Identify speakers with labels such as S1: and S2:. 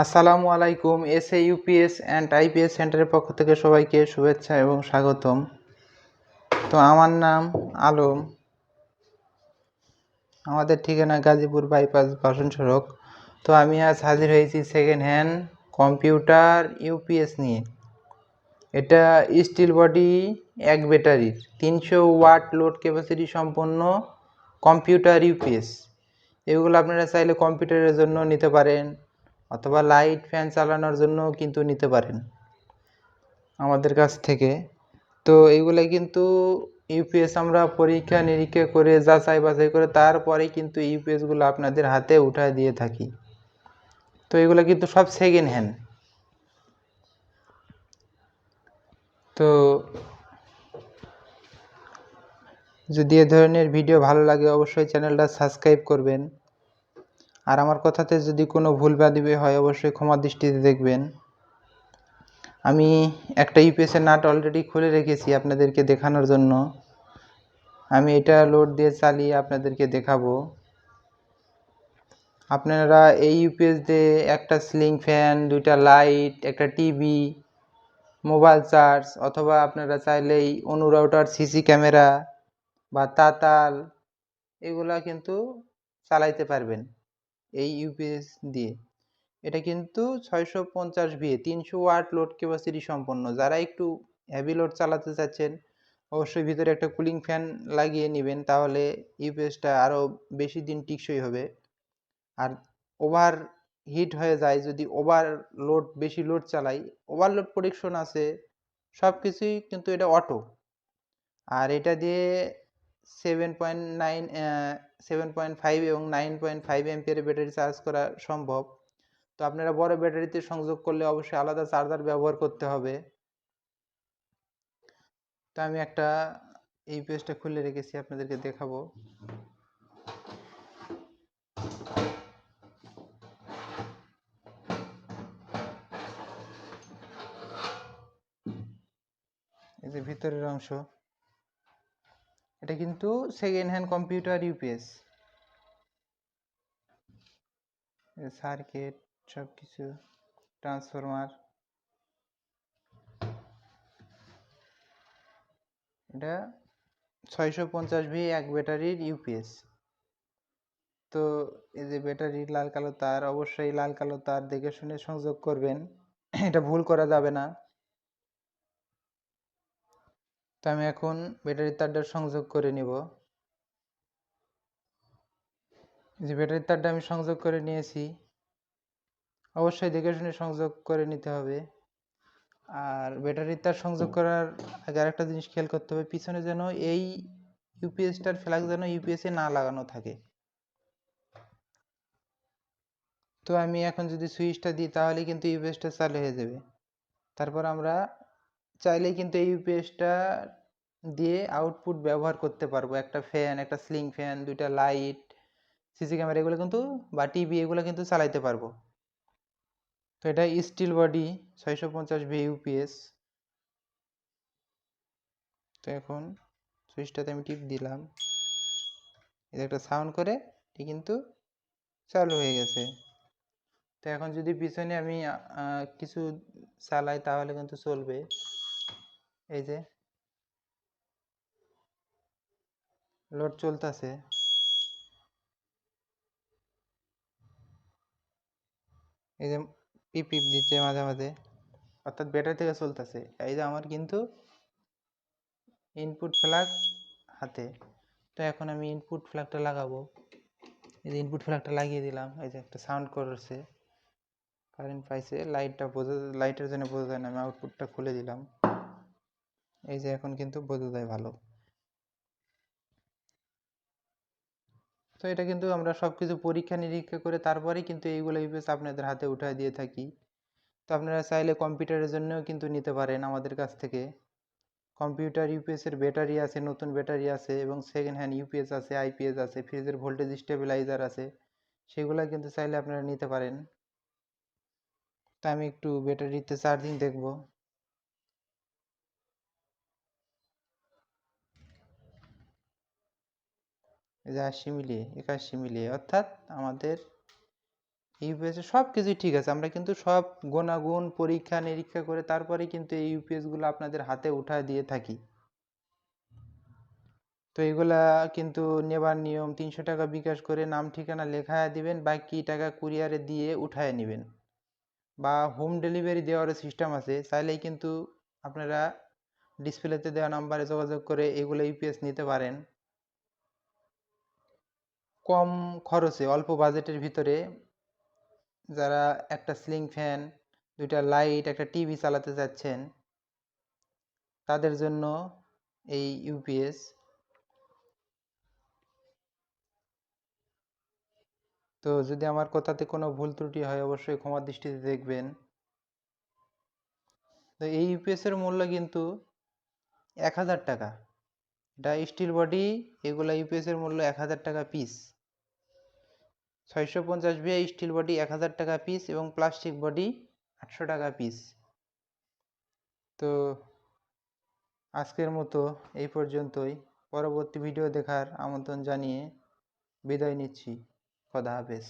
S1: আসসালামু আলাইকুম S A UPS and IPS সেন্টারের পক্ষ থেকে সবাইকে শুভেচ্ছা এবং স্বাগতম। তো আমার নাম আলম, আমাদের ঠিকানা গাজীপুর বাইপাস বাসন সড়ক। তো আমি আজ হাজির হয়েছি সেকেন্ড হ্যান্ড কম্পিউটার ইউপিএস নিয়ে। এটা স্টিল বডি এক ব্যাটারির তিনশো ওয়াট লোড ক্যাপাসিটি সম্পন্ন কম্পিউটার ইউপিএস। এগুলো আপনারা চাইলে কম্পিউটারের জন্য নিতে পারেন। অথবা লাইট ফ্যান চালানোর জন্য কিন্তু নিতে পারেন আমাদের কাছ থেকে। তো এইগুলো কিন্তু ইউপিএস আমরা পরীক্ষা নিরীক্ষা করে, যাচাই বাছাই করে তারপরে কিন্তু ইউপিএসগুলো আপনাদের হাতে উঠায় দিয়ে থাকি। তো এগুলো কিন্তু সব সেকেন্ড হ্যান্ড তো যদি এ ধরনের ভিডিও ভালো লাগে অবশ্যই চ্যানেলটা সাবস্ক্রাইব করবেন। আর আমার কথাতে যদি কোনো ভুল বাদিবে হয়, অবশ্যই ক্ষমা দৃষ্টিতে দেখবেন। আমি একটা ইউপিএসের নাট অলরেডি খুলে রেখেছি আপনাদেরকে দেখানোর জন্য। আমি এটা লোড দিয়ে চালিয়ে আপনাদেরকে দেখাবো। আপনারা এই ইউপিএস দিয়ে একটা সিলিং ফ্যান, দুইটা লাইট, একটা টিভি, মোবাইল চার্জ, অথবা আপনারা চাইলেই অনুরাউটার সিসি ক্যামেরা বা তাতাল, এগুলা কিন্তু চালাইতে পারবেন। এই ইউপিএস দিয়ে। এটা কিন্তু ছয়শো পঞ্চাশ ভিএ তিনশো ওয়াট লোড ক্যাপাসিটি সম্পন্ন। যারা একটু হেভি লোড চালাতে চাচ্ছেন, অবশ্যই ভিতরে একটা কুলিং ফ্যান লাগিয়ে নেবেন, তাহলে ইউপিএসটা আরও বেশি দিন টিকসই হবে। আর ওভার হিট হয়ে যায়, যদি ওভার লোড বেশি লোড চালাই ওভারলোড প্রোটেকশন আছে সব কিছুই কিন্তু এটা অটো আর এটা দিয়ে seven point nine seven point five এবং নাইন পয়েন্ট ফাইভ এমপিয়ারের ব্যাটারি চার্জ করা সম্ভব। তো আপনারা বড় ব্যাটারিতে সংযোগ করলে অবশ্যই আলাদা চার্জার ব্যবহার করতে হবে। তো আমি একটা এই পেজটা খুলে রেখেছি, আপনাদেরকে দেখাবো। এই যে ভিতরের অংশ। এটা কিন্তু second hand computer UPS circuit সব কিছু ট্রান্সফরমার এটা ছয়শো পঞ্চাশ ভি এক ব্যাটারির ইউপিএস তো এই যে ব্যাটারির লাল কালো তার, অবশ্যই লাল কালো তার দেখে শুনে সংযোগ করবেন। এটা ভুল করা যাবে না। তো আমি এখন ব্যাটারির তারটা সংযোগ করে নিব। যে ব্যাটারির তারটা আমি সংযোগ করে নিয়েছি, অবশ্যই দেখে শুনে সংযোগ করে নিতে হবে। আর ব্যাটারির তার সংযোগ করার আগে আরেকটা জিনিস খেয়াল করতে হবে, পিছনে যেন এই ইউপিএসটার ফ্ল্যাগ যেন ইউপিএসে না লাগানো থাকে। তো আমি এখন যদি সুইচটা দিই তাহলে কিন্তু ইউপিএসটা চালু হয়ে যাবে। তারপর আমরা চাইলেই কিন্তু এই ইউপিএসটা দিয়ে আউটপুট ব্যবহার করতে পারব। একটা ফ্যান একটা স্লিং ফ্যান দুইটা লাইট সিসি ক্যামেরা এগুলো কিন্তু বা টিভি এগুলো কিন্তু চালাইতে পারব। তো এটা স্টিল বডি ছয়শো পঞ্চাশ ভি ইউপিএস তো এখন সুইচটাতে আমি টিপ দিলাম। এটা একটা সাউন্ড করে, এটি কিন্তু চালু হয়ে গেছে। তো এখন যদি পিছনে আমি কিছু চালাই তাহলে কিন্তু চলবে। এই যে। লোড চলতেছে। এই যে পিপ পিপ দিচ্ছে মাঝে মাঝে। অর্থাৎ ব্যাটারি থেকে চলতেছে। এই যে আমার কিন্তু ইনপুট ফ্ল্যাগ হাতে। তো এখন আমি ইনপুট ফ্ল্যাগটা লাগাবো। এই যে ইনপুট ফ্ল্যাগটা লাগিয়ে দিলাম। এই যে একটা সাউন্ড করছে। কারেন্ট পাইছে লাইটটা বোঝা লাইটের জন্য বোঝা যায় না। আমি আউটপুটটা খুলে দিলাম। এই যে এখন কিন্তু বোঝা যায় ভালো। তো এটা কিন্তু আমরা সব কিছু পরীক্ষা নিরীক্ষা করে তারপরেই কিন্তু এইগুলো ইউপিএস আপনাদের হাতে উঠায় দিয়ে থাকি। তো আপনারা চাইলে কম্পিউটারের জন্যও কিন্তু নিতে পারেন আমাদের কাছ থেকে। কম্পিউটার ইউপিএসের ব্যাটারি আছে, নতুন ব্যাটারি আছে এবং সেকেন্ড হ্যান্ড ইউপিএস আছে আইপিএস আছে, ফ্রিজের ভোল্টেজ স্টেবিলাইজার আছে, সেগুলো কিন্তু চাইলে আপনারা নিতে পারেন। তা আমি একটু ব্যাটারিতে চার্জিং দেখব এই যে আশি মিলিয়ে একাশি মিলিয়ে। অর্থাৎ আমাদের ইউপিএসে সব কিছুই ঠিক আছে। আমরা কিন্তু সব গুণাগুণ, পরীক্ষা, নিরীক্ষা করে তারপরে কিন্তু এই ইউপিএসগুলো আপনাদের হাতে উঠায় দিয়ে থাকি। তো এগুলা কিন্তু নেবার নিয়ম, তিনশো টাকা বিকাশ করে নাম, ঠিকানা লেখায় দিবেন, বাকি টাকা কুরিয়ারে দিয়ে উঠায় নেবেন। বা হোম ডেলিভারি দেওয়ারও সিস্টেম আছে। চাইলেই কিন্তু আপনারা ডিসপ্লেতে দেওয়া নাম্বারে যোগাযোগ করে এগুলো ইউপিএস নিতে পারেন। কম খরচে, অল্প বাজেটের ভিতরে যারা একটা সিলিং ফ্যান, দুইটা লাইট, একটা টিভি চালাতে চাচ্ছেন তাদের জন্য এই ইউপিএস তো যদি আমার কথাতে কোনো ভুল ত্রুটি হয়, অবশ্যই ক্ষমা দৃষ্টিতে দেখবেন। তো এই ইউপিএস এর মূল্য কিন্তু এক হাজার টাকা। এটা স্টিল বডি, এগুলা ইউপিএস এর মূল্য এক হাজার টাকা পিস ছয়শো পঞ্চাশ ভিয়া স্টিল বডি এক হাজার টাকা পিস এবং প্লাস্টিক বডি আটশো টাকা পিস তো আজকের মতো এই পর্যন্তই। পরবর্তী ভিডিও দেখার আমন্ত্রণ জানিয়ে বিদায় নিচ্ছি। খোদা হাফেজ।